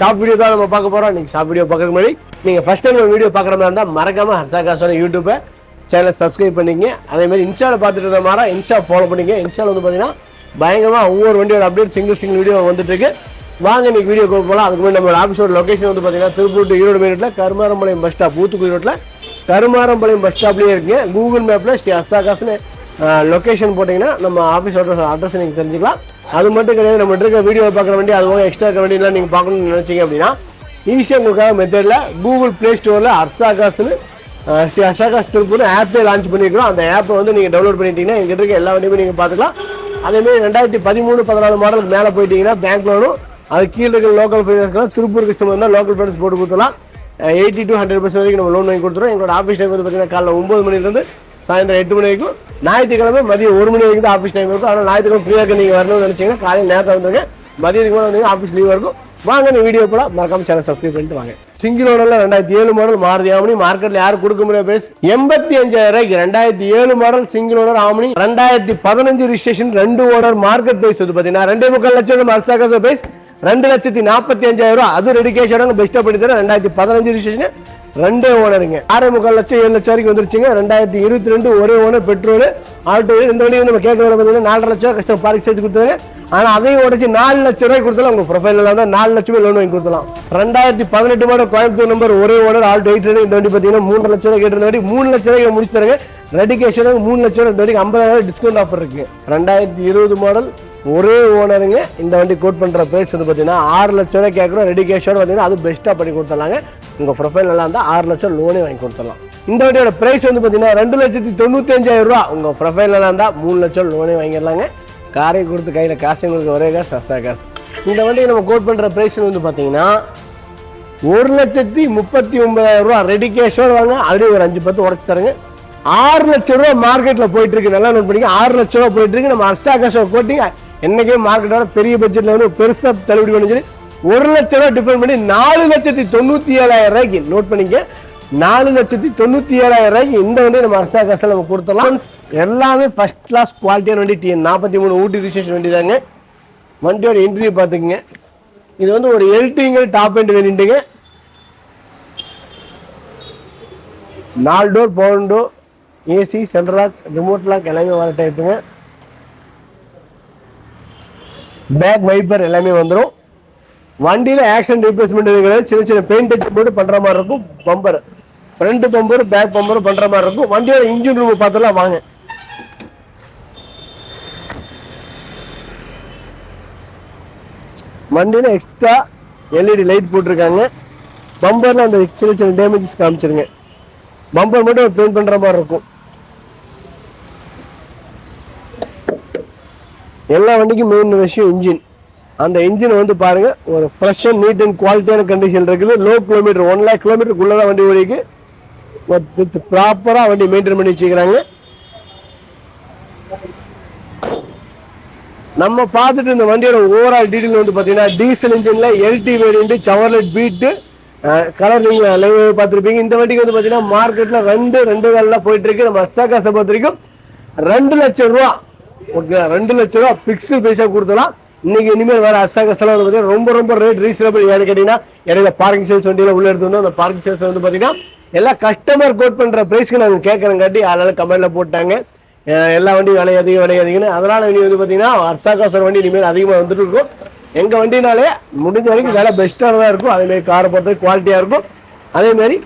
Shop video தான் நம்ம பார்க்க போகிறோம் நீங்கள் ஷாப் வீடியோ பார்க்கறதுக்கு முன்னாடி நீங்கள் ஃபஸ்ட் டைம் வீடியோ பார்க்குற மாதிரி இருந்தால் மறக்காமல் ஹர்ஷா காசோட யூடியூப்பை சேனலை சப்ஸ்கிரைப் பண்ணிக்கங்க. அதே மாதிரி பார்த்துட்டு இருந்த மாதிரி இன்ஸ்டா ஃபாலோ பண்ணிங்க இன்ஸ்டாவில் வந்து பார்த்தீங்கன்னா பயங்கரமாக ஒவ்வொரு வண்டியோட அப்டேட் சிங்கிள் சிங்கிள் வீடியோ வந்துட்டு இருக்கு. வாங்க இன்னைக்கு வீடியோ போகலாம் அதுக்கு முன்னாடி நம்ம ஆஃபீஸோட லொக்கேஷன் வந்து பார்த்தீங்கன்னா திருப்பூர் ஈரோடு மெயின் ரோட்டில் கருமாரம்பாளையம் பஸ் ஸ்டாப் ஊத்துக்குடி ரோட்டில் கருமாரம்பாளையம் பஸ் ஸ்டாப்லேயே இருக்குங்க. கூகுள் மேப்பில் ஸ்ரீ ஹர்ஷா லொக்கேஷன் போட்டிங்கன்னா நம்ம ஆஃபீஸ் அட்ரஸ் அட்ரஸ் நீங்கள் தெரிஞ்சுக்கலாம். அது மட்டும் கிடையாது நம்ம இருக்க வீடியோ பார்க்குற வேண்டிய அது போக எக்ஸ்ட்ரா இருக்க வேண்டியெல்லாம் நீங்கள் பார்க்கணும்னு நினச்சிங்க அப்படின்னா ஈஸியாக உங்களுக்காக மெத்தடில் கூகுள் ப்ளே ஸ்டோரில் அர்சாகாஸ்னு ஸ்ரீ அர்சாகாஸ் திருப்பூர் ஆப்பே லான்ச் பண்ணியிருக்கிறோம். அந்த ஆப்பை வந்து நீங்கள் டவுன்லோட் பண்ணிட்டீங்கன்னா எங்கிட்ட இருக்க எல்லா வண்டியுமே நீங்கள் பார்த்துக்கலாம். அதேமாதிரி ரெண்டாயிரத்தி பதிமூணு பதினாலு மாடலுக்கு மேலே போயிட்டீங்கன்னா பேங்க் லோனும் அது கீழே இருக்கிற லோக்கல் ஃபைனான்ஸ்லாம் திருப்பூர் கஸ்டமர் இருந்தால் லோக்கல் ஃபைனான்ஸ் போட்டு கொடுத்துலாம் எயிட்டி டு ஹண்ட்ரட் பர்சன்ட் வரைக்கும் நம்ம லோன் வாங்கி கொடுத்துருவோம் எங்களோட ஆஃபீஸ் டைம் வந்து பார்த்தீங்கன்னா காலைல ஒம்பது மணிலேருந்து சாயந்தரம் எட்டு மணி வரைக்கும் ஞாயிற்றுக்கிழமை மதியம் ஒரு மணி வரைக்கும் தான் ஆஃபீஸ் டைம் இருக்கும். ஆனால் ஞாயிற்றுக்கிழமை ஃப்ரீயாக இருக்க நீங்கள் வரணும்னு நினச்சிங்கன்னா காலையில் நேரத்தை வந்துருங்க. மதியத்துக்கு மேலே வந்தீங்கன்னா ஆஃபீஸ் லீவ் இருக்கும். வாங்க நீ வீடியோ போல மறக்காம சேனல் சப்ஸ்கிரைப் பண்ணிட்டு வாங்க. சிங்கிள் ஓனர்ல ரெண்டாயிரத்தி ஏழு மாடல் மாறுதி ஆமணி மார்க்கெட்ல யாரும் கொடுக்க முடியாது பேஸ் எண்பத்தி அஞ்சாயிரம் ரூபாய்க்கு ரெண்டாயிரத்தி ஏழு மாடல் சிங்கிள் ஓனர் ஆமணி ரெண்டாயிரத்தி பதினஞ்சு ரிஜிஸ்ட்ரேஷன் ரெண்டு ஓனர் மார்க்கெட் பிரைஸ் வந்து பாத்தீங்கன்னா ரெண்டே முக்கால் லட்சம் அல்சாகாசோ பிரைஸ் ரெண்டு லட்சத்தி நாற்பத்தி அஞ்சாயிரம் ரூபா அது ரெடி கேஷ் பெஸ்ட்டாக பண்ணி தரேன் ரெண்டாயிரத்தி பதினஞ்சு ரிஜிஸ்ட்ரேஷன் ரெண்டே ஓனருங்க. ஆறே முக்கால் லட்சம் ஏழு லட்சம் வரைக்கும் வந்துருச்சுங்க. ரெண்டாயிரத்தி இருபத்தி ரெண்டு ஒரே ஓனர் பெட்ரோல் ஆட்டோ இந்த வண்டியும் வந்து நம்ம கேட்க வேலை பார்த்தீங்கன்னா நாலரை லட்சம் கஷ்டம் பார்க் சேர்த்து கொடுத்தாங்க. ஆனால் அதையும் உடச்சி நாலு லட்சம் ரூபாய் கொடுத்தலாம் உங்கள் ப்ரொஃபைலில் தான் நாலு லட்சமே லோன் வாங்கி கொடுத்தலாம் ரெண்டாயிரத்தி பதினெட்டு மாடல் கோயம்புத்தூர் நம்பர் ஒரே ஓனர் ஆல்டோ எயிட் இந்த வண்டி பார்த்தீங்கன்னா மூணு லட்சம் ரூபாய் கேட்டிருந்த வண்டி மூணு லட்ச ரூபாய் முடிச்சு தருங்க. ரெடி கேஷ் மூணு லட்சம் ரூபாய் இந்த வண்டிக்கு ஐம்பதாயிரம் டிஸ்கவுண்ட் ஆஃபர் இருக்குது ரெண்டாயிரத்தி இருபது மாடல் ஒரே ஓனருங்க இந்த வண்டி கோட் பண்ணுற பிரைஸ் வந்து பார்த்தீங்கன்னா ஆறு லட்ச ரூபாய் கேட்குறோம். ரெடி கேஷோட பார்த்தீங்கன்னா அது பெஸ்ட்டாக பண்ணி கொடுத்துடலாங்க. உங்கள் ப்ரொஃபைல் நல்லா இருந்தால் ஆறு லட்சம் லோனே வாங்கி கொடுத்துடலாம். இந்த வண்டியோட பிரைஸ் வந்து பார்த்தீங்கன்னா ரெண்டு லட்சத்தி தொண்ணூத்தஞ்சாயிரம் ரூபா. உங்கள் ப்ரொஃபைல் நல்லா இருந்தால் மூணு லட்சம் லோனே வாங்கிடலாங்க. காரை கொடுத்து கையில் காசு கொடுக்க ஒரே காசு சஸ்தா காசு. இந்த வண்டியை நம்ம கோட் பண்ணுற பிரைஸ் வந்து பார்த்தீங்கன்னா ஒரு லட்சத்தி முப்பத்தி ஒன்பதாயிரம் ரூபா ரெடி கேஷோட வாங்க. அப்படியே ஒரு அஞ்சு பத்து உடச்சி தருங்க. ஆறு லட்சம் ரூபா மார்க்கெட்டில் போயிட்டு இருக்கு. நல்லா நோட் பண்ணிக்க ஆறு லட்சம் ரூபா போயிட்டு இருக்கு. நம்ம அஸ்டா காசோ கோட்டிங்க என்னைக்கே மார்க்கெட்டோட பெரிய பட்ஜெட்ல வந்து பெருசா தள்ளுபடி பண்ணி ஒரு லட்சம் ரூபா டிஃபரெண்ட் பண்ணி நாலு லட்சத்தி தொண்ணூத்தி ஏழாயிரம் ரூபாய்க்கு நோட் பண்ணிக்க நாலு லட்சத்தி தொண்ணூத்தி ஏழாயிரம் ரூபாய்க்கு இந்த வண்டி நம்ம அரசா காசில் நம்ம கொடுத்துடலாம். எல்லாமே ஃபர்ஸ்ட் கிளாஸ் குவாலிட்டியான வண்டி டிஎன் நாற்பத்தி மூணு ஊட்டி ரிஜிஸ்ட்ரேஷன் வண்டி தாங்க வண்டியோட இன்டர்வியூ பார்த்துக்குங்க. இது வந்து ஒரு எல்டிங்க டாப் எண்ட் வேணுண்டுங்க நாலு door power door AC central remote lock எல்லாமே வர டைப்புங்க பேக் வைப்பர் எல்லாமே வந்துடும் வண்டியில் ஆக்ஷன் ரீப்ளேஸ்மெண்ட் சின்ன சின்ன பெயிண்ட் டச் போட்டு பண்ணுற மாதிரி இருக்கும். Bumper front bumper back bumper பண்ணுற மாதிரி இருக்கும். வண்டியோட இன்ஜின் ரூம் பார்த்துலாம் வாங்க. வண்டியில் எக்ஸ்ட்ரா எல்இடி லைட் போட்டிருக்காங்க. பம்பரில் அந்த சின்ன சின்ன டேமேஜஸ் காமிச்சிருங்க. பம்பர் மட்டும் பெயிண்ட் பண்ணுற மாதிரி இருக்கும். எல்லா வண்டிக்கும் மெயின் விஷயம் இன்ஜின் அந்த இன்ஜின் வந்து பாருங்கள் ஒரு ஃப்ரெஷ் அண்ட் நீட் அண்ட் குவாலிட்டியான கண்டிஷன் இருக்குது. லோ கிலோமீட்டர் ஒன் லேக் கிலோமீட்டருக்குள்ளே தான் வண்டி ஓடிக்கு வித் ப்ராப்பராக வண்டி மெயின்டைன் பண்ணி வச்சுக்கிறாங்க. நம்ம பார்த்துட்டு இந்த வண்டியோட ஓவரால் டீடைல் வந்து பார்த்தீங்கன்னா diesel இன்ஜின்ல LT variant Chevrolet Beat colour நீங்கள் லைவ் பார்த்துருப்பீங்க. இந்த வண்டிக்கு வந்து பார்த்தீங்கன்னா மார்க்கெட்டில் ரெண்டு ரெண்டு காலில் போயிட்டு இருக்கு. நம்ம அசாகாசை பொறுத்த வரைக்கும் ரெண்டு லட்சம் ரூபா ஓகே ரெண்டு லட்ச ரூபா பிக்ஸ்டு பைசா கொடுத்தலாம் இன்னைக்கு இனிமேல் வேற அசாகஸ்லாம் வந்து பார்த்தீங்கன்னா ரொம்ப ரொம்ப ரேட் ரீசனபிள் ஏன்னு கேட்டீங்கன்னா இடையில பார்க்கிங் சேல்ஸ் வண்டியில் உள்ள எடுத்து வந்தோம். அந்த பார்க்கிங் சேல்ஸ் வந்து பார்த்தீங்கன்னா எல்லா கஸ்டமர் கோட் பண்ணுற ப்ரைஸ்க்கு நாங்கள் கேட்குறங்காட்டி அதனால கமெண்ட்டில் போட்டாங்க. எல்லா வண்டியும் விலை அதிகம் விலை அதிகம்னு. அதனால இனி வந்து பார்த்தீங்கன்னா அர்சாகாசர் வண்டி இனிமேல் அதிகமாக வந்துட்டு இருக்கும். எங்கள் வண்டினாலே முடிஞ்ச வரைக்கும் விலை பெஸ்ட்டாக தான் இருக்கும். அதேமாரி காரை பொறுத்த குவாலிட்டியாக இருக்கும். அதேமாதிரி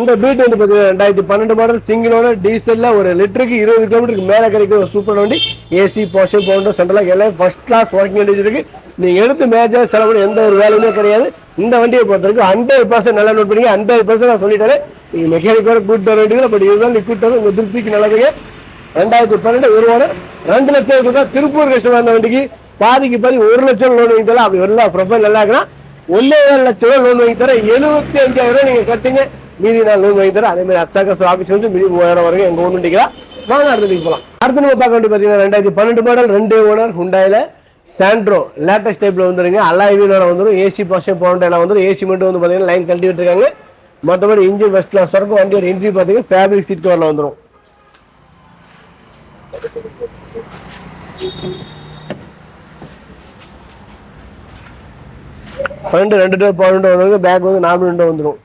இந்த பீட் வந்து பார்த்தீங்கன்னா ரெண்டாயிரத்தி பன்னெண்டு மாடல் சிங்கிளோட டீசலில் ஒரு லிட்டருக்கு இருபது கிலோமீட்டருக்கு மேலே கிடைக்கிற ஒரு சூப்பர் வண்டி. ஏசி போஷன் பவுண்டோ சென்ட்ரலாக எல்லாம் ஃபர்ஸ்ட் கிளாஸ் ஒர்க்கிங் வண்டி இருக்கு. நீங்க எடுத்து மேஜர் செலவு எந்த ஒரு வேலையுமே கிடையாது. இந்த வண்டியை பொறுத்த வரைக்கும் ஹண்ட்ரட் பர்சன்ட் நல்லா நோட் பண்ணி ஹண்ட்ரட் பர்சன்ட் நான் சொல்லிட்டேன். நீங்க மெக்கானிக்கோட கூட்டு வர வேண்டியது பட் இதுதான் கூட்டு வர உங்கள் திருப்திக்கு நல்லதுங்க ரெண்டாயிரத்தி பன்னெண்டு ஒரு வாரம் ரெண்டு லட்சம் ரூபாய் திருப்பூர் கஸ்டமர் அந்த வண்டிக்கு பாதிக்கு பாதி ஒரு லட்சம் லோன் வாங்கி தரலாம். அப்படி ஒரு ப்ரொஃபைல் நல்லா இருக்குன்னா ஒன்னே லட்சம் ரூபாய் லோன் வாங்கி தரேன் எழுபத்தி அஞ்சாயிரம் ரூபாய் நீங்க கட்டுங்க. மீதி நான் லோன் வாங்கி தரேன் அதே மாதிரி அசாகஸ் ஆஃபீஸ் வந்து மீதி மூவாயிரம் வரைக்கும் எங்க ஒன்று வண்டிக்கலாம் வாங்க அடுத்ததுக்கு போகலாம் அடுத்து நம்ம பார்க்க வேண்டிய பார்த்தீங்கன்னா ரெண்டாயிரத்தி பன்னெண்டு மாடல் ரெண்டு ஓனர் ஹுண்டாயில் சாண்ட்ரோ லேட்டஸ்ட் டைப்பில் வந்துருங்க. அலாய் வீலோட வந்துடும் ஏசி பஸ்ஸே பவுண்ட் எல்லாம் வந்துடும் ஏசி மட்டும் வந்து பார்த்தீங்கன்னா லைன் கழட்டி விட்டுருக்காங்க. மற்றபடி இன்ஜின் ஃபஸ்ட் கிளாஸ் வரைக்கும் வண்டியோட இன்ட்ரி பார்த்தீங்கன்னா ஃபேப்ரிக் சீட் கவரில் வந்துடும் ஃப்ரண்ட் ரெண்டு டோர் பவர் வந்துருக்கு பேக் வந்து நாலு ரெண்டு வந்துடும்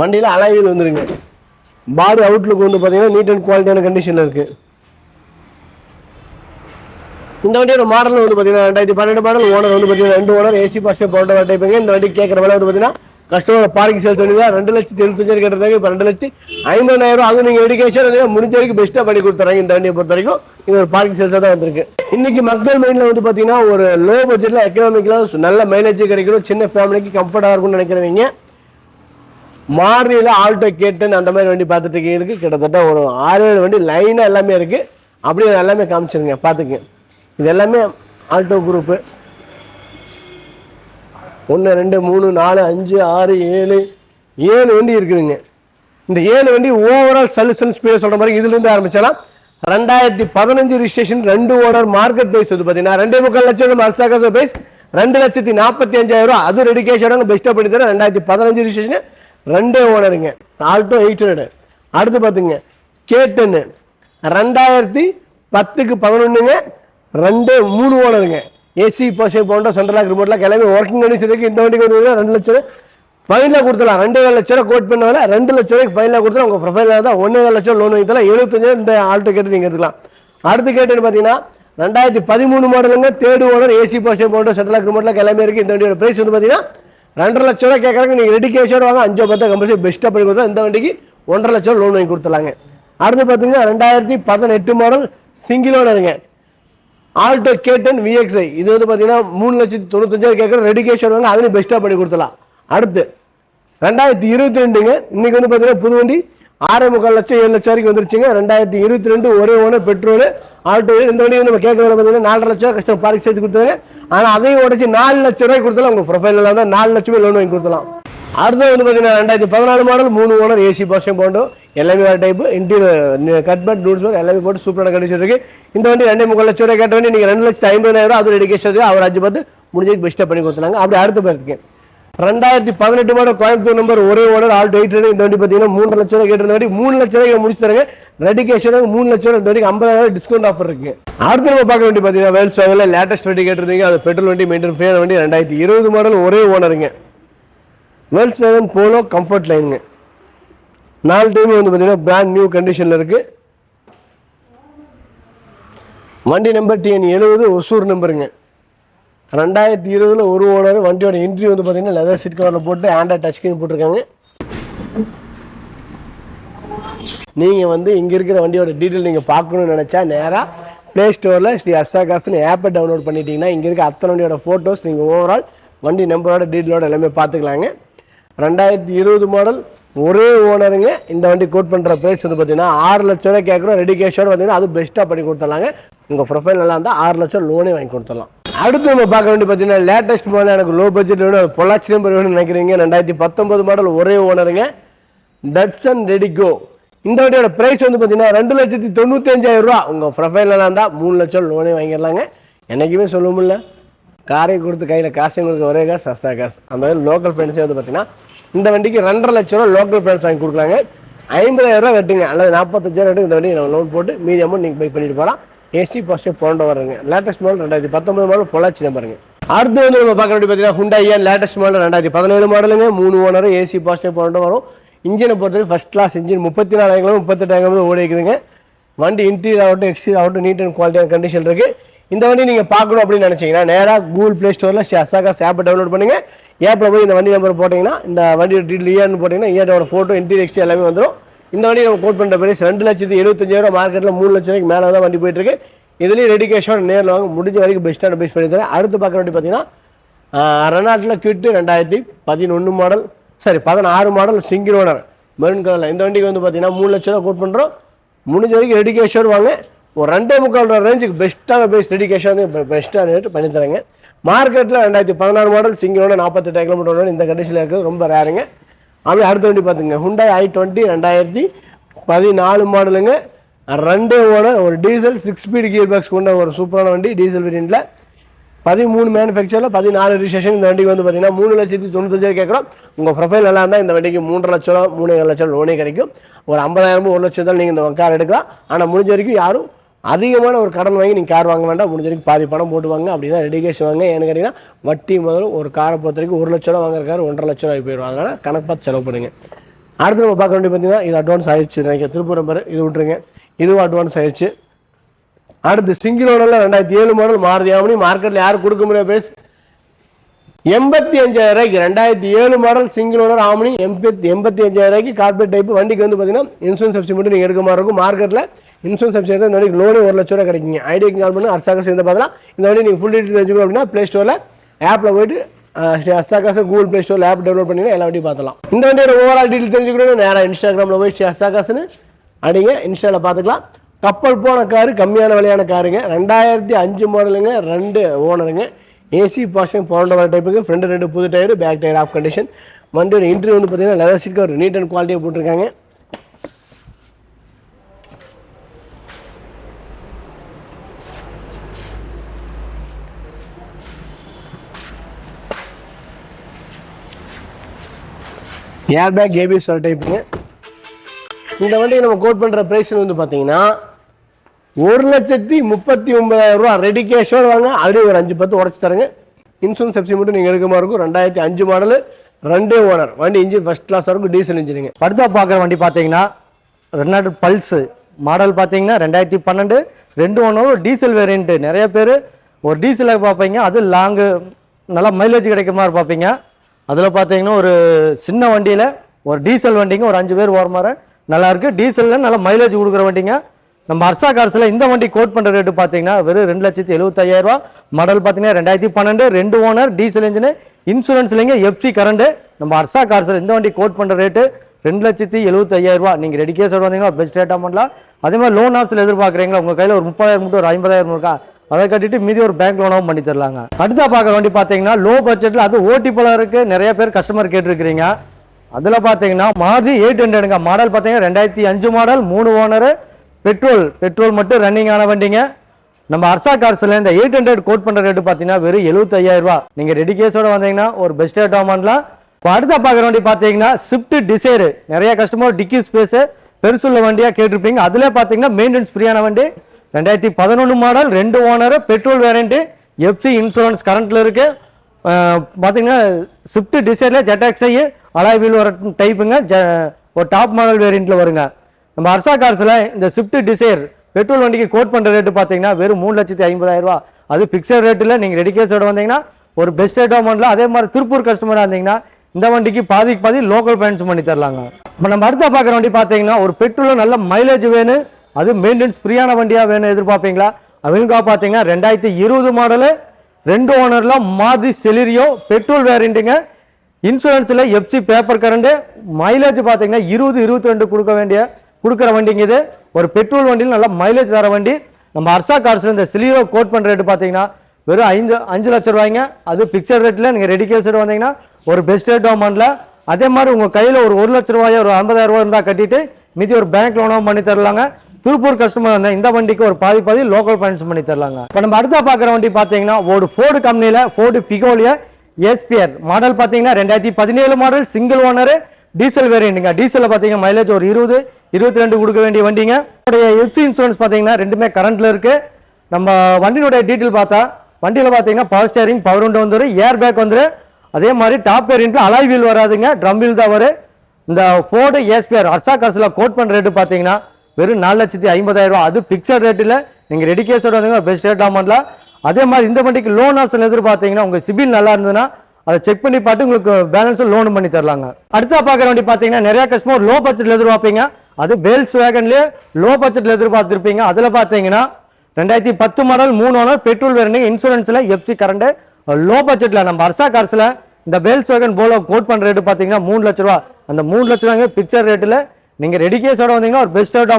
வண்டியில் அலைவில் வந்துருங்க. பாடி அவுட்லுக் வந்து பார்த்தீங்கன்னா நீட் அண்ட் குவாலிட்டியான கண்டிஷனில் இருக்குது இந்த வண்டியோட மாடல் வந்து பார்த்தீங்கன்னா ரெண்டாயிரத்தி பன்னெண்டு மாடல் ஓனர் வந்து பார்த்தீங்கன்னா ரெண்டு ஓனர் ஏசி பாஸ் போட்ட டைப்புங்க இந்த வண்டி கேட்குற விலை வந்து பார்த்தீங்கன்னா கஸ்டமர் பார்க்கிங் சேல்ஸ் பண்ணி ரெண்டு லட்சத்தி எழுபத்தஞ்சாயிரம் கேட்டதாங்க இப்போ ரெண்டு லட்சத்தி ஐம்பதாயிரம் ரூபா அதுவும் நீங்கள் எடுக்கேஷன் வந்து முடிஞ்ச வரைக்கும் பெஸ்ட்டாக பண்ணி கொடுத்துறாங்க இந்த வண்டியை பொறுத்த வரைக்கும். இது ஒரு பார்க்கிங் சேல்ஸாக தான் வந்திருக்கு. இன்னைக்கு மக்கள் மைண்டில் வந்து பார்த்தீங்கன்னா ஒரு லோ பட்ஜெட்டில் எக்கனாமிக்கில் நல்ல மைலேஜ் கிடைக்கிறோம் சின்ன ஃபேமிலிக்கு கம்ஃபர்ட்டாக இருக்கும்னு நினைக்கிறவங்க மாறியில் ஆல்டோ கேட்டன் அந்த மாதிரி வண்டி பார்த்துட்டு இருக்கீங்க கிட்டத்தட்ட ஒரு ஆறு ஏழு வண்டி லைனாக எல்லாமே இருக்குது அப்படியே எல்லாமே காமிச்சிருங்க பார்த்துங்க இது எல்லாமே ஆல்டோ குரூப்பு. ஒன்று ரெண்டு மூணு நாலு அஞ்சு ஆறு ஏழு ஏழு வண்டி இருக்குதுங்க. இந்த ஏழு வண்டி ஓவரால் சல்யூஷன் ஸ்பீடாக சொல்கிற மாதிரி இதுலேருந்து ஆரம்பிச்சலாம். ரெண்டாயிரத்தி பதினஞ்சு ரிஜிஸ்ட்ரேஷன் ரெண்டு ஓனர் மார்க்கெட் ப்ரைஸ் வந்து பார்த்தீங்கன்னா ரெண்டே முக்கால் லட்சம் அல்சாகாசோ ப்ரைஸ் ரெண்டு லட்சத்தி நாற்பத்தி அஞ்சாயிரம் ரூபா அது ரெடிகேஷன் பெஸ்ட்டாக பண்ணி தரேன் ரெண்டாயிரத்தி பதினஞ்சு ரிஜிஸ்ட்ரேஷன் ரெண்டே ஓனருங்க. Alto eight hundred. அடுத்து பார்த்துங்க கேட்டன்னு. ரெண்டாயிரத்தி பத்துக்கு பதினொன்றுங்க ரெண்டே மூணு ஓனருங்க. ஏசி போஷே போன்ற சென்ட்ரலாக் ரிமோட்லாம் கிளம்பி ஒர்க்கிங் கண்டிஷன் இருக்கு. இந்த வண்டிக்கு வந்து ரெண்டு லட்சம். ஃபைனலாக கொடுத்துலாம் ரெண்டு ஏழு லட்ச ரூபா கோட் பண்ணால ரெண்டு லட்ச ரூபாய்க்கு ஃபைனில் கொடுத்துலாம் உங்கள் ப்ரொஃபைலில் தான் ஒன்றே லட்சம் லோன் வாங்கிக்கலாம் எழுபத்தஞ்சாயிரம் இந்த ஆல்ட்டோ கேட்டு நீங்கள் எடுத்துக்கலாம். அடுத்து கேட்டுன்னு பார்த்தீங்கன்னா ரெண்டாயிரத்தி பதிமூணு மாடலுங்க தேர்டு ஓனர் ஏசி போஷே போன்ற சென்ட்ரல் ரிமோட்லாம் கிளம்பி இருக்குது இந்த வண்டியோட ப்ரைஸ் வந்து பார்த்தீங்கன்னா ரெண்டரை லட்ச ரூபா கேட்குறாங்க நீங்கள் ரெடி கேஷோட வாங்க அஞ்சு பத்தோ கம்பல்சரி பெஸ்ட்டாக பண்ணி கொடுத்தா இந்த வண்டிக்கு ஒன்றரை லட்சம் லோன் வாங்கி கொடுத்துலாங்க அடுத்து பார்த்தீங்கன்னா ரெண்டாயிரத்தி பதினெட்டு மாடல் சிங்கிள் ஓனருங்க ஆல்டோ கேட்டன் விஎக்ஸ்ஐ இது வந்து பார்த்தீங்கன்னா மூணு லட்சத்தி தொண்ணூத்தஞ்சாயிரம் கேட்குற ரெடி கேஷ் வாங்க அதுலேயும் பெஸ்ட்டாக பண்ணி கொடுத்துலாம் அடுத்து ரெண்டாயிரத்தி இருபத்தி ரெண்டுங்க இன்னைக்கு வந்து பார்த்தீங்கன்னா புது வண்டி ஆறே முக்கால் லட்சம் ஏழு லட்சம் வரைக்கும் வந்துருச்சுங்க. ரெண்டாயிரத்தி இருபத்தி ரெண்டு ஒரே ஓனர் பெட்ரோல் ஆல்டோ இந்த வண்டி நம்ம கேட்க பார்த்தீங்கன்னா நாலரை லட்சம் கஷ்டம் பார்க் சேர்த்து கொடுத்தாங்க ஆனால் அதையும் உடச்சி நாலு லட்சம் ரூபாய் கொடுத்தலாம். உங்கள் ப்ரொஃபைலில் தான் நாலு லட்சமே லோன் வாங்கி கொடுத்தலாம் அடுத்தது வந்து பார்த்தீங்கன்னா ரெண்டாயிரத்தி பதினாலு மாடல் மூணு ஓனர் ஏசி பர்சன் போண்டோ எல்லாமே வேறு டைப்பு இன்டீரியர் கட்பட் டூல்ஸ் ஒர்க் எல்லாமே போட்டு சூப்பரான கண்டிஷன் இருக்குது இந்த வண்டி ரெண்டே முக்கால் லட்சம் ரூபாய் கேட்ட வண்டி நீங்கள் ரெண்டு லட்சத்தி ஐம்பதாயிரம் ரூபா அது எடுக்கேஷன் அவர் அஞ்சு பார்த்து முடிஞ்சதுக்கு பெஸ்ட்டாக பண்ணி கொடுத்துனாங்க அப்படி அடுத்த பேருக்கு ரெண்டாயிரத்தி பதினெட்டு மாடல் கோயம்புத்தூர் நம்பர் ஒரே ஓனர் ஆல்டோ எயிட் இந்த வண்டி பார்த்தீங்கன்னா மூணு லட்ச ரூபாய் கேட்டிருந்த வண்டி மூணு லட்ச ரூபாய் முடிச்சு தருங்க. ரெடிகேஷன் மூணு லட்சம் ரூபாய் இந்த ஐம்பதாயிரம் டிஸ்கவுண்ட் ஆஃபர் இருக்கு. அடுத்து நம்ம பார்க்க வேண்டிய பார்த்தீங்கன்னா வேல்ஸ் வாங்கல லேட்டஸ்ட் வண்டி கேட்டிருந்தீங்க. அது பெட்ரோல் வண்டி மெயின்டைன் ஃபேன் வண்டி ரெண்டாயிரத்தி இருபது மாடல் ஒரே ஓனருங்க வேல்ஸ் வேகன் போலோ கம்ஃபர்ட் லைனுங்க நாலு டைம் வந்து பார்த்தீங்கன்னா பிராண்ட் நியூ கண்டிஷனில் இருக்குது வண்டி நம்பர் டிஎன் எழுபது ஒசூர் நம்பருங்க ரெண்டாயிரத்தி இருபதில் ஒரு ஓனர் வண்டியோட என்ட்ரி வந்து பார்த்தீங்கன்னா லெதர் சீட் கவரில் போட்டு ஆண்ட்ராய்ட் டச் ஸ்க்ரீன் போட்டிருக்காங்க. நீங்கள் வந்து இங்கே இருக்கிற வண்டியோட டீட்டெயில் நீங்கள் பார்க்கணும்னு நினச்சா நேராக ப்ளே ஸ்டோரில் ஸ்ரீ அர்ஷாகாஸ்னு ஆப்பை டவுன்லோட் பண்ணிட்டீங்கன்னா இங்கே இருக்க அத்தனை வண்டியோட ஃபோட்டோஸ் நீங்கள் ஓவரால் வண்டி நம்பரோட டீட்டெயிலோட எல்லாமே பார்த்துக்கலாங்க. ரெண்டாயிரத்தி இருபது மாடல் ஒரே ஓனருங்க இந்த வண்டி கோட் பண்ணுற ப்ரைஸ் வந்து பார்த்தீங்கன்னா ஆறு லட்ச ரூபா கேட்குறோம் ரெடி கேஷோட பார்த்தீங்கன்னா அது பெஸ்ட்டாக பண்ணி கொடுத்துடலாங்க. உங்கள் ப்ரொஃபைல் நல்லா இருந்தால் ஆறு லட்சம் லோனே வாங்கி கொடுத்துடலாம். அடுத்து நம்ம பார்க்க வேண்டிய பார்த்தீங்கன்னா லேட்டஸ்ட் மாடல் எனக்கு லோ பட்ஜெட் வேணும். பொள்ளாச்சி நம்பர் வேணும்னு நினைக்கிறீங்க. ரெண்டாயிரத்தி பத்தொம்பது மாடல் ஒரே ஓனருங்க டட்சன் ரெடிகோ இந்த வண்டியோட ப்ரைஸ் வந்து பார்த்தீங்கன்னா ரெண்டு லட்சத்தி தொண்ணூத்தஞ்சாயிரம் ரூபா. உங்கள் ப்ரொஃபைலெலாம் இருந்தால் மூணு லட்சம் லோனே வாங்கிடலாங்க. என்றைக்குமே சொல்ல முடியல. காரை கொடுத்து கையில் காசையும் கொடுக்க ஒரே காசு சஸ்தா காசு. அந்த மாதிரி லோக்கல் ஃப்ரெண்ட்ஸே வந்து பார்த்தீங்கன்னா இந்த வண்டிக்கு ரெண்டரை லட்ச ரூபா லோக்கல் ஃப்ரெண்ட்ஸ் வாங்கி கொடுக்குறாங்க ஐம்பதாயிரம் ரூபா வெட்டுங்க. அல்லது நாற்பத்தஞ்சாயிரம் வெட்டுங்க. இந்த வண்டி லோன் போட்டு மீதி அமௌண்ட் நீங்கள் பே பண்ணிட்டு போகலாம். ஏசி பஸ்ஸே போன்ற வருங்க. லேட்டஸ்ட் மாடல் ரெண்டாயிரத்தி பத்தொன்பது மாடல் பொள்ளாச்சி நம்பருங்க அடுத்து வந்து நம்ம பார்க்க வேண்டிய பார்த்தீங்கன்னா ஹுண்டாயன் லேட்டஸ்ட் மாடல் ரெண்டாயிரத்தி பதினேழு மாடலுங்க மூணு ஓனர் ஏசி பாஸ்டே போன்ற வரும். இன்ஜினை பொறுத்தவரை ஃபஸ்ட் கிளாஸ் இன்ஜின் முப்பத்தி நாலாயிரம் முப்பத்தெட்டாயிரம் ஓடி இருக்குதுங்க. வண்டி இன்டீரியர் ஆகட்டும் எக்ஸ்டீரியர் ஆகட்டும் நீட் அண்ட் குவாலிட்டியான கண்டிஷன் இருக்குது இந்த வண்டி நீங்கள் பார்க்கணும் அப்படின்னு நினச்சிங்கன்னா நேராக கூகுள் ப்ளே ஸ்டோரில் அசாகாஸ் ஆப்பை டவுன்லோட் பண்ணுங்க. ஏப்பில் போய் இந்த வண்டி நம்பர் போட்டிங்கன்னா இந்த வண்டியோட டீட்டெயில் இயர்னு போட்டிங்கன்னா இயரோட ஃபோட்டோ இன்டீரியர் எக்ஸ்டீரியர் எல்லாமே வந்துடும் இந்த வண்டி நம்ம கோட் பண்ணுற பிரைஸ் ரெண்டு லட்சத்து எழுபத்தஞ்சாயிரம் மார்க்கெட்டில் மூணு லட்சம் ரூபாய்க்கு மேலே தான் வண்டி போயிட்டுருக்கு இதுலேயும் ரெடி கேஷோட நேரில் வாங்க முடிஞ்ச வரைக்கும் பெஸ்ட்டான பேஸ் பண்ணி தரேன். அடுத்து பார்க்குற வண்டி பார்த்தீங்கன்னா ரெனாட்டில் கிட்டு ரெண்டாயிரத்தி பதினொன்று மாடல் சரி பதினாறு மாடல் சிங்கிள் ஓனர் மெரூன் கலரில் இந்த வண்டிக்கு வந்து பார்த்தீங்கன்னா மூணு லட்ச ரூபா கோட் பண்ணுறோம் முடிஞ்ச வரைக்கும் ரெடி கேஷோடு வாங்க. ஒரு ரெண்டே முக்கால் ரூபா ரேஞ்சுக்கு பெஸ்ட்டான பேஸ் ரெடி கேஷாக பெஸ்ட்டான ரேட்டு பண்ணி தரேங்க. மார்க்கெட்டில் ரெண்டாயிரத்தி பதினாறு மாடல் சிங்கிள் ஓனர் நாற்பத்தெட்டு கிலோமீட்டர் ஓனர் இந்த கண்டிஷனில் இருக்கிறது ரொம்ப ரேருங்க அப்படியே அடுத்த வண்டி பார்த்துங்க ஹுண்டாய் ஐ டுவெண்ட்டி ரெண்டாயிரத்தி பதினாலு மாடலுங்க ரெண்டே ஓனர் ஒரு diesel six speed gear box கொண்ட ஒரு சூப்பரான வண்டி டீசல் வேரியண்ட்டில் பதிமூணு மேனுஃபேக்சரில் பதினாலு ரிஜிஸ்ட்ரேஷன் இந்த வண்டிக்கு வந்து பார்த்தீங்கன்னா மூணு லட்சத்தி தொண்ணூத்தஞ்சாயிரம் கேட்குறோம். உங்கள் ப்ரொஃபைல் நல்லா இருந்தால் இந்த வண்டிக்கு மூன்றரை லட்ச ரூபா மூணு லட்சம் லோனே கிடைக்கும். ஒரு ஐம்பதாயிரமும் ஒரு லட்சம் தான் நீங்கள் இந்த கார் எடுக்கலாம். ஆனால் முடிஞ்ச வரைக்கும் யாரும் அதிகமான ஒரு கடன் வாங்கி நீங்கள் கார் வாங்க வேண்டாம். முடிஞ்ச வரைக்கும் பாதி பணம் போட்டு வாங்க அப்படின்னா ரெடிகேஷன் வாங்க. ஏன்னு கேட்டிங்கன்னா வட்டி முதல்ல ஒரு காரை பொறுத்த வரைக்கும் ஒரு லட்ச ரூபா வாங்குற கார் ஒன்றரை லட்ச ரூபாய் போயிடும் அதனால் கணக்கு பார்த்து செலவு பண்ணுங்க. அடுத்து நம்ம பார்க்க வேண்டிய பார்த்தீங்கன்னா இது அட்வான்ஸ் ஆயிடுச்சு. நினைக்கிறேன் திருப்பூர் நம்பர். இது விட்டுருங்க. இதுவும் அட்வான்ஸ் ஆயிடுச்சு. அடுத்து சிங்கிள் ஓனரில் ரெண்டாயிரத்தி ஏழு மாடல் மாறுதி ஆமணி மார்க்கெட்டில் யாரும் கொடுக்க முடியாது பேஸ் எண்பத்தி அஞ்சாயிரம் ரூபாய்க்கு ரெண்டாயிரத்தி ஏழு மாடல் சிங்கிள் ஓனர் ஆமணி எண்பத்தி எண்பத்தி அஞ்சாயிரம் ரூபாய்க்கு கார்பரேட் டைப் வண்டிக்கு வந்து பார்த்தீங்கன்னா இன்சூரன்ஸ் சப்சிடி மட்டும் நீங்கள் எடுக்க மாதிரி இருக்கும். மார்க்கெட்டில் இன்சூரன்ஸ் சப்சிடி இந்த வண்டிக்கு லோனு ஒரு லட்ச ரூபா கிடைக்குங்க. ஐடியாக்கு கால் பண்ணி அர்சாக சேர்ந்து பார்த்தலாம் இந்த வண்டி நீங்கள் ஃபுல் டீட்டெயில் தெரிஞ்சுக்கணும் அப்படின்னா ப்ளே ஸ்டோரில் ஆப்பில் போயிட்டு ஸ்ரீ அசாகாச கூகுள் ப்ளே ஸ்டோரில் ஆப் டவுன்லோட் பண்ணி எல்லா வண்டியும் பார்த்தலாம் இந்த வண்டியோட ஓவரால் டீட்டெயில் தெரிஞ்சுக்கணும்னா நேராக இன்ஸ்டாகிராமில் போய் ஸ்ரீ அசாகாசன்னு அடிங்க. இன்ஸ்டாவில் பார்த்துக்கலாம். கப்பல் போன காரு கம்மியான விலையான காருங்க. ரெண்டாயிரத்தி அஞ்சு மாடலுங்க ரெண்டு ஓனருங்க ஏசி பாஷன் போன்ற டைப்புக்கு ஃப்ரண்ட் ரெண்டு புது tyre back tyre half condition வண்டியோட இன்டர்வியூ வந்து பார்த்தீங்கன்னா லெதர் சீட்க்கு ஒரு நீட் அண்ட் குவாலிட்டியாக போட்டிருக்காங்க. ஏர் பேக் ஏபிஎஸ் வர டைப்புங்க இந்த வண்டியை நம்ம கோட் பண்ணுற ப்ரைஸ்னு வந்து பார்த்தீங்கன்னா ஒரு லட்சத்தி முப்பத்தி ஒன்பதாயிரம் ரூபா ரெடி கேஷோட வாங்க. அப்படியே ஒரு அஞ்சு பத்து உடச்சி தரங்க. இன்சூரன்ஸ் சப்சிடி மட்டும் நீங்கள் எடுக்க மாதிரி இருக்கும். ரெண்டாயிரத்தி அஞ்சு மாடலு ரெண்டே ஓனர் வண்டி இன்ஜின் ஃபர்ஸ்ட் கிளாஸ் இருக்கும் டீசல் இன்ஜினுங்க அடுத்தா பார்க்குற வண்டி பார்த்தீங்கன்னா ரெண்டாயிரத்து பல்ஸு மாடல் பார்த்தீங்கன்னா ரெண்டாயிரத்தி பன்னெண்டு. ரெண்டு ஓனரும் டீசல் வேரியண்ட்டு நிறைய பேர் ஒரு டீசலில் பார்ப்பீங்க. அது லாங்கு நல்லா மைலேஜ் கிடைக்கிற மாதிரி பார்ப்பீங்க. அதில் பார்த்தீங்கன்னா ஒரு சின்ன வண்டியில் ஒரு டீசல் வண்டிங்க ஒரு அஞ்சு பேர் ஓர மாதிரி நல்லாயிருக்கு டீசலில் நல்லா மைலேஜ் கொடுக்குற வண்டிங்க. நம்ம அர்சா கார்ஸில் இந்த வண்டி கோட் பண்ணுற ரேட்டு பார்த்தீங்கன்னா வெறும் ரெண்டு லட்சத்தி எழுபத்தையாயிரம் மாடல் பார்த்தீங்கன்னா ரெண்டாயிரத்தி பன்னெண்டு ரெண்டு ஓனர் டீசல் இன்ஜினு இன்சூரன்ஸ் இல்லைங்க எஃப்சி கரண்ட்டு நம்ம அர்சா கார்ஸில் இந்த வண்டி கோட் பண்ணுற ரேட்டு ரெண்டு லட்சத்தி எழுபத்தையாயிரரூவா நீங்கள் ரெடி கேஸ் வந்தீங்கன்னா பெஸ்ட் ரேட்டாக பண்ணலாம். அதே மாதிரி லோன் ஆப்ஸில் எதிர்பார்க்குறீங்களா? உங்கள் கையில் ஒரு முப்பதாயிரம் மட்டும் ஒரு ஐம்பதாயிரம் இருக்கா? அதை கட்டிட்டு மீதி ஒரு பேங்க் லோனாகவும் பண்ணி தரலாங்க. அடுத்தா பார்க்குற வண்டி பார்த்தீங்கன்னா லோ பட்ஜெட்டில் அது ஓட்டி பழம் இருக்குது நிறைய பேர் கஸ்டமர் கேட்டிருக்கிறீங்க. அதில் பார்த்தீங்கன்னா மாருதி எயிட் ஹண்ட்ரடுங்க. மாடல் பார்த்தீங்கன்னா ரெண்டாயிரத்தி அஞ்சு மாடல் மூணு ஓனரு பெட்ரோல் பெட்ரோல் மட்டும் ரன்னிங் ஆன வண்டிங்க. நம்ம அர்சா கார்ஸில் இந்த எயிட் ஹண்ட்ரட் கோட் பண்ணுற ரேட்டு பார்த்தீங்கன்னா வெறும் எழுபத்தையாயிரம் ரூபா நீங்கள் ரெடி கேஸோட வந்தீங்கன்னா ஒரு பெஸ்ட் ரேட் பண்ணலாம் இப்போ அடுத்த பார்க்குற வண்டி பார்த்தீங்கன்னா ஸ்விஃப்ட் டிசைரு நிறைய கஸ்டமர் டிக்கி ஸ்பேஸு பெருசுள்ள வண்டியாக கேட்டிருப்பீங்க. அதில் பார்த்தீங்கன்னா மெயின்டெனன்ஸ் ஃப்ரீயான வண்டி. ரெண்டாயிரத்தி பதினொன்று மாடல் ரெண்டு owner petrol variant FC insurance கரண்ட்டில் இருக்குது பார்த்தீங்கன்னா ஸ்விஃப்ட் டிசைரில் ஜெட்டாக்ஸை அலாய் வீல் வர டைப்புங்க ஜ ஒரு டாப் மாடல் வேரியண்ட்டில் வருங்க. நம்ம அர்சா கார்ஸில் இந்த ஸ்விஃப்ட் டிசைர் பெட்ரோல் வண்டிக்கு கோட் பண்ணுற ரேட்டு பார்த்தீங்கன்னா வெறும் மூணு லட்சத்தி ஐம்பதாயிரம் ரூபா. அது பிக்சர் ரேட்டில் நீங்கள் ரெடி கேஸோட வந்தீங்கன்னா ஒரு பெஸ்ட் ரேட் அமௌண்ட்டில் அதே மாதிரி திருப்பூர் கஸ்டமராக இருந்தீங்கன்னா இந்த வண்டிக்கு பாதிக்கு பாதி லோக்கல் ஃபைனான்ஸ் பண்ணி தரலாங்க. இப்போ நம்ம அடுத்த பார்க்குற வண்டி பார்த்தீங்கன்னா ஒரு பெட்ரோலில் நல்ல மைலேஜ் வேணும். அது மெயின்டெனன்ஸ் ஃப்ரீயான வண்டியாக வேணும் எதிர்பார்ப்பீங்களா? அவங்க பார்த்தீங்கன்னா ரெண்டாயிரத்தி இருபது மாடலு ரெண்டு ஓனரில் மாதி செலிரியோ பெட்ரோல் வேரியண்ட்டுங்க இன்சூரன்ஸில் எஃப்சி பேப்பர் கரண்டு மைலேஜ் பார்த்தீங்கன்னா இருபது இருபத்தி ரெண்டு கொடுக்க வேண்டிய கொடுக்குற வண்டிங்க இது. ஒரு பெட்ரோல் வண்டியில் நல்லா மைலேஜ் தர வண்டி. நம்ம அர்சா கார்ஸில் இந்த சிலியோ கோட் பண்ணுற ரேட்டு பார்த்தீங்கன்னா வெறும் ஐந்து அஞ்சு லட்ச ரூபாய்ங்க. அது பிக்சர் ரேட்டில் நீங்கள் ரெடி கேஸ் வந்தீங்கன்னா ஒரு பெஸ்ட் ரேட் அமௌண்ட்டில் அதே மாதிரி உங்கள் கையில் ஒரு ஒரு லட்ச ரூபாயோ ஒரு ஐம்பதாயிரம் ரூபா இருந்தால் கட்டிட்டு மீதி ஒரு பேங்க் லோனாகவும் பண்ணி தரலாங்க. திருப்பூர் கஸ்டமர் வந்தா இந்த வண்டிக்கு ஒரு பாதி பாதி லோக்கல் ஃபைனான்ஸ் பண்ணி தரலாங்க. இப்போ நம்ம அடுத்த பார்க்குற வண்டி பார்த்தீங்கன்னா ஒரு ஃபோர்டு கம்பெனியில் ஃபோர்டு பிகோலிய எஸ்பிஆர் மாடல் பார்த்தீங்கன்னா ரெண்டாயிரத்தி பதினேழு மாடல் சிங்கிள் ஓனர் டீசல் வேரியண்ட்டுங்க டீசலில் பார்த்தீங்கன்னா மைலேஜ் ஒரு இருபது இருபத்தி ரெண்டு கொடுக்க வேண்டிய வண்டிங்க. உடைய எஃப்சி இன்சூரன்ஸ் பார்த்தீங்கன்னா ரெண்டுமே கரண்ட்டில் இருக்குது நம்ம வண்டியினுடைய டீட்டெயில் பார்த்தா வண்டியில் பார்த்தீங்கன்னா பவர் ஸ்டேரிங் பவர் உண்டு வந்துடும் ஏர் பேக் வந்துடும் அதே மாதிரி டாப் வேரியண்ட்டில் அலாய் வீல் வராதுங்க. ட்ரம் வீல் தான் வரும். இந்த ஃபோர்டு ஏஸ்பிஆர் அர்சா காசில் கோட் பண்ணுற ரேட்டு பார்த்தீங்கன்னா வெறும் நாலு லட்சத்தி ஐம்பதாயிரம் ரூபா அது பிக்சட் ரேட்டில் நீங்கள் ரெடி கேஸோட வந்து பெஸ்ட் ரேட் பண்ணலாம் அதே மாதிரி இந்த வண்டிக்கு லோன் ஆப்ஷன் எதிர்பார்த்தீங்கன்னா உங்கள் சிபில் நல்லா இருந்ததுன்னா அதை செக் பண்ணி பார்த்து உங்களுக்கு பேலன்ஸும் லோன் பண்ணி தரலாங்க. அடுத்தா பார்க்குற வண்டி பார்த்தீங்கன்னா நிறைய கஸ்டமர் லோ பட்ஜெட்டில் எதிர்பார்ப்பீங்க. அது பேல்ஸ் வேகன்லேயே லோ பட்ஜெட்டில் எதிர்பார்த்துருப்பீங்க. அதில் பார்த்தீங்கன்னா ரெண்டாயிரத்தி பத்து மாடல் மூணு ஓனர் பெட்ரோல் வேறு இன்சூரன்ஸில் எஃப்சி கரண்ட் லோ. பட்ஜெட்டில் நம்ம அர்சா கார்ஸில் இந்த பேல்ஸ் வேகன் போல கோட் பண்ணுற ரேட்டு பார்த்தீங்கன்னா மூணு லட்ச ரூபா அந்த மூணு லட்ச ரூபாங்க பிக்சர் ரேட்டில் நீங்கள் ரெடி கேஸோட வந்தீங்கன்னா ஒரு பெஸ்ட் ரேட்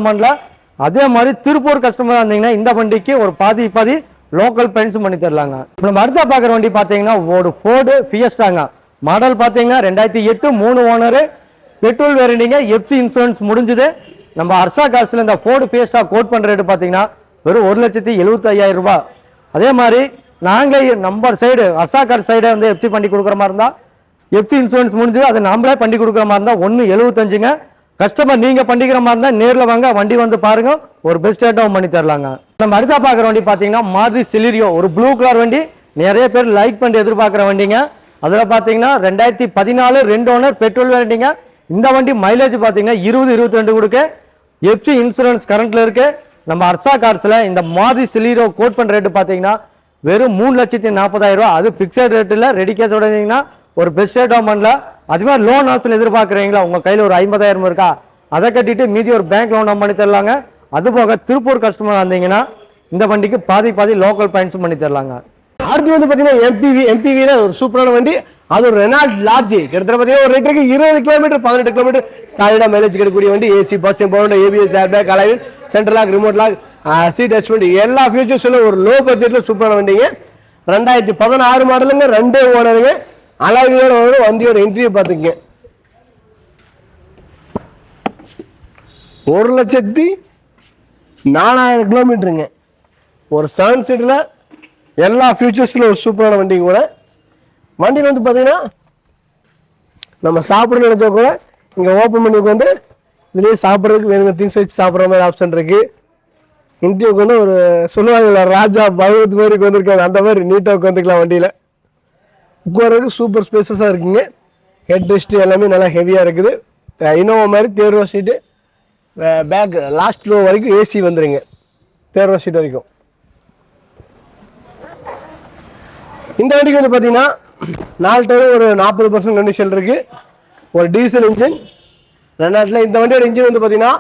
அதே மாதிரி திருப்பூர் கஸ்டமராக இருந்தீங்கன்னா இந்த வண்டிக்கு ஒரு பாதி பாதி லோக்கல் பெயிண்ட்ஸும் பண்ணி தரலாங்க. இப்போ நம்ம அடுத்த பார்க்குற வண்டி பார்த்தீங்கன்னா ஒரு ஃபோர்டு ஃபியஸ்டாங்க மாடல் பார்த்தீங்கன்னா ரெண்டாயிரத்தி எட்டு மூணு ஓனரு பெட்ரோல் வேரியண்டிங்க எஃப்சி இன்சூரன்ஸ் முடிஞ்சுது. நம்ம அர்சா காசில் இந்த ஃபோர்டு ஃபியஸ்டா கோட் பண்ணுற ரேட்டு பார்த்தீங்கன்னா வெறும் ஒரு லட்சத்தி எழுபத்தையாயிரம் ரூபாய். அதே மாதிரி நாங்கள் நம்பர் சைடு அர்சா கார் சைடை வந்து எஃப்சி பண்ணி கொடுக்குற மாதிரி இருந்தால் எஃப்சி இன்சூரன்ஸ் முடிஞ்சு அதை நாமளே பண்ணி கொடுக்குற மாதிரி இருந்தால் ஒன்று எழுபத்தஞ்சுங்க கஸ்டமர் நீங்கள் பண்ணிக்கிற மாதிரி இருந்தால் நேரில் வாங்க வண்டி வந்து பாருங்க ஒரு பெஸ்ட் ரேட்டாகவும் பண்ணி தரலாங்க. நம்ம அடுத்தா பார்க்குற வண்டி பார்த்தீங்கன்னா மாருதி சிலிரியோ ஒரு ப்ளூ கலர் வண்டி. நிறைய பேர் லைக் பண்ணி எதிர்பார்க்குற வண்டிங்க. அதில் பார்த்தீங்கன்னா ரெண்டாயிரத்தி பதினாலு ரெண்டு ஓனர் பெட்ரோல் வண்டிங்க இந்த வண்டி மைலேஜ் பார்த்தீங்கன்னா இருபது இருபத்தி ரெண்டு கொடுக்கு எஃப்சி இன்சூரன்ஸ் கரண்ட்ல இருக்கு. நம்ம அர்சா கார்ஸில் இந்த மாருதி சிலிரியோ கோட் பண்ணுற ரேட்டு பார்த்தீங்கன்னா வெறும் மூணு லட்சத்தி நாற்பதாயிரம் ரூபா அது பிக்சட் ரேட்டில் ரெடி கேஸ் உடனீங்கன்னா ஒரு பெஸ்ட் ரேட் பண்ணல அது மாதிரி லோன் ஆப்ஷன் எதிர்பார்க்குறீங்களா? உங்கள் கையில் ஒரு ஐம்பதாயிரம் இருக்கா? அதை கட்டிட்டு மீதி ஒரு பேங்க் லோன் பண்ணி தரலாங்க. அது போக திருப்பூர் கஸ்டமர் வந்தீங்கன்னா இந்த வண்டிக்கு பாதி பாதி லோக்கல் பாயிண்ட்ஸும் பண்ணி தரலாங்க. அடுத்து வந்து பார்த்தீங்கன்னா எம்பிவி எம்பிவியில் ஒரு சூப்பரான வண்டி. அது ஒரு ரெனால்ட் லாட்ஜி கிட்டத்தட்ட பார்த்தீங்கன்னா ஒரு லிட்டருக்கு இருபது கிலோமீட்டர் பதினெட்டு கிலோமீட்டர் சாலிடாக மைலேஜ் கிடைக்கக்கூடிய வண்டி. AC bus bound ABS air bag alloy wheel central lock remote lock seat adjustment எல்லா ஃபியூச்சர்ஸில் ஒரு லோ பட்ஜெட்டில் சூப்பரான வண்டிங்க. ரெண்டாயிரத்தி பதினாறு மாடலுங்க ரெண்டே ஓனருங்க. அழகியோட வரும் வண்டியோட இன்டர்வியூ பார்த்துங்க ஒரு லட்சத்தி நாலாயிரம் கிலோமீட்டருங்க ஒரு செவன் சீட்டில் எல்லா ஃபியூச்சர்ஸில் ஒரு சூப்பரான வண்டி கூட. வண்டியில் வந்து பார்த்தீங்கன்னா நம்ம சாப்பிட நினச்சா கூட இங்கே ஓப்பன் பண்ணி வந்து இதுலேயே சாப்பிட்றதுக்கு வேணுங்க. திங்ஸ் வச்சு சாப்பிட்ற மாதிரி ஆப்ஷன் இருக்குது இன்டர்வியூக்கு வந்து ஒரு சொல்லுவாங்கல்ல ராஜா பகவத் மாதிரி உட்காந்துருக்காங்க அந்த மாதிரி நீட்டாக உட்காந்துக்கலாம் வண்டியில். உட்காரதுக்கு சூப்பர் ஸ்பேசஸாக இருக்குங்க. ஹெட் ரெஸ்ட் எல்லாமே நல்லா ஹெவியாக இருக்குது. இனோவா மாதிரி தேர்வா சீட்டு பேக் லாஸ்ட் ரோ வரைக்கும் ஏசி வந்துருங்க. தேர்வா சீட் வரைக்கும். இந்த வண்டிக்கு வந்து பார்த்தீங்கன்னா நாலு டயரும் ஒரு நாற்பது பர்சன்ட் கண்டிஷன் இருக்குது ஒரு டீசல் இன்ஜின் ரெண்டாயிரத்தில் இந்த வண்டியோட இன்ஜின் வந்து பார்த்தீங்கன்னா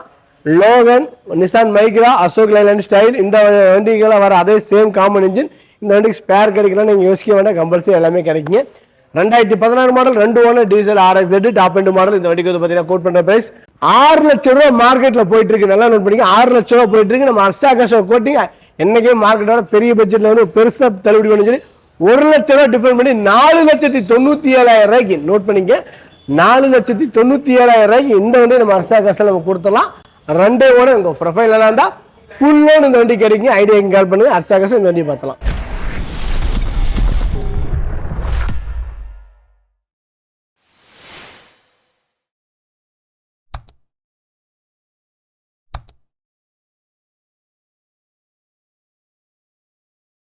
Logan Nissan Micra Ashok Leyland style இந்த வண்டிகளை வர அதே சேம் காமன் இன்ஜின் இந்த வண்டிக்கு ஸ்பேர் கிடைக்கலாம் நீங்கள் யோசிக்க வேண்டாம் கம்பல்சரி எல்லாமே கிடைக்குங்க. ரெண்டாயிரத்தி பதினாறு மாடல் ரெண்டு ஒன்று டீசல் ஆர்எக்ஸ் எட்டு டாப் எண்டு மாடல் இந்த வண்டிக்கு வந்து பார்த்தீங்கன்னா கோட் பண்ணுற பிரைஸ் ஆறு லட்சம் ரூபா மார்க்கெட்டில் போயிட்டு இருக்கு. நல்லா நோட் பண்ணிங்க ஆறு லட்சம் ரூபா போயிட்டு இருக்கு. நம்ம அஸ்டாகாசோ கோட்டிங் என்னைக்கே மார்க்கெட்டோட பெரிய பட்ஜெட்டில் வந்து பெருசாக தள்ளுபடி பண்ணி சொல்லி ஒரு லட்ச ரூபா டிஃபரெண்ட் பண்ணி நாலு லட்சத்தி தொண்ணூற்றி ஏழாயிரம் ரூபாய்க்கு நோட் பண்ணிங்க. நாலு லட்சத்தி தொண்ணூற்றி ஏழாயிரம் ரூபாய்க்கு இந்த வண்டி நம்ம அரசா காசில் நம்ம கொடுத்துடலாம். ரெண்டே ஓட உங்கள் ப்ரொஃபைல் எல்லாம் இருந்தால் ஃபுல் லோன் இந்த வண்டி கிடைக்கும் ஐடியாக்கு கால் பண்ணுங்கள் அரசா காசு இந்த வண்டி பார்த்தலாம்